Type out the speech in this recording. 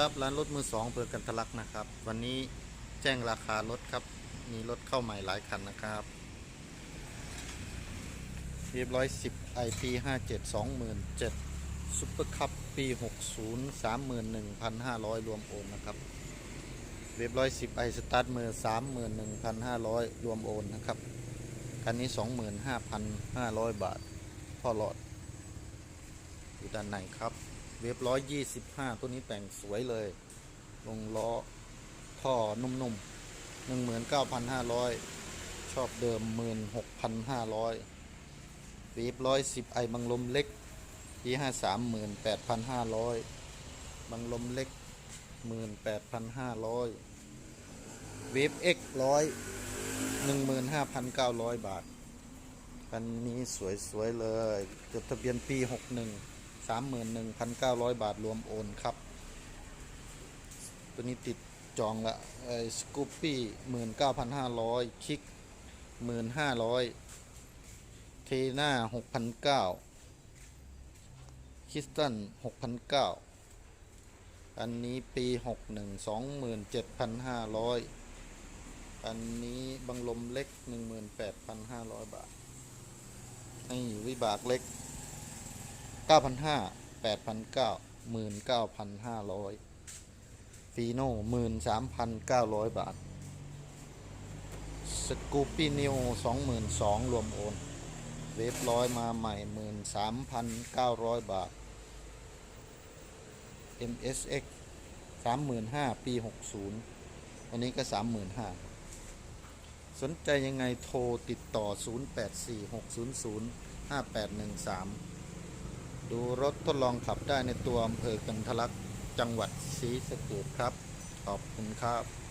ครับร้านรถมือสองเปิดกันทะลักนะครับ วันนี้แจ้งราคารถครับ มีรถเข้าใหม่หลายคันนะครับเรียบร้อยสิบ IP ห้าเจ็ดสองหมื่นเจ็ดซุปเปอร์คัพปีหกศูนย์สามหมื่นหนึ่งพันห้าร้อยรวมโอนนะครับเรียบร้อยสิบไอสตาร์ทมือสามหมื่นหนึ่งพันห้าร้อยรวมโอนนะครับคันนี้สองหมื่นห้าพันห้าร้อยบาทพ่อหลอดอยู่ด้านในครับ เว็บร้อยยี่สิบห้าตัวนี้แต่งสวยเลย ลงล้อท่อนุ่มๆหนึ่งหมื่นเก้าพันห้าร้อยชอบเดิมหมื่นหกพันห้าร้อยเว็บร้อยสิบไอบังลมเล็กปีห้าสามหมื่นแปดพันห้าร้อยบังลมเล็กหมื่นแปดพันห้าร้อยเว็บเอ็กร้อยหนึ่งหมื่นห้าพันเก้าร้อยบาทคันนี้สวยๆเลยจดทะเบียนปีหกหนึ่ง สามหมื่นหนึ่งพันเก้าร้อยบาทรวมโอนครับ ตัวนี้ติดจองละไอ้สกูปปี้หมื่นเก้าพันห้าร้อยคิกหมื่นห้าร้อยเทน่าหกพันเก้าคิสตันหกพันเก้าอันนี้ปีหกหนึ่งสองหมื่นเจ็ดพันห้าร้อยอันนี้บังลมเล็กหนึ่งหมื่นแปดพันห้าร้อยบาทนี่วิบากเล็ก เก้าพันห้าแปดพันเก้าหมื่นเก้าพันห้าร้อยฟีโน่หมื่นสามพันเก้าร้อยบาท สกูปปี้นิวสองหมื่นสองรวมโอน เวฟร้อยมาใหม่หมื่นสามพันเก้าร้อยบาท MSX สามหมื่นห้าปีหกศูนย์วันนี้ก็สามหมื่นห้าสนใจยังไงโทรติดต่อ 0846005813 ดูรถทดลองขับได้ในตัวอำเภอกันทะลักจังหวัดศรีสะเกษครับ ขอบคุณครับ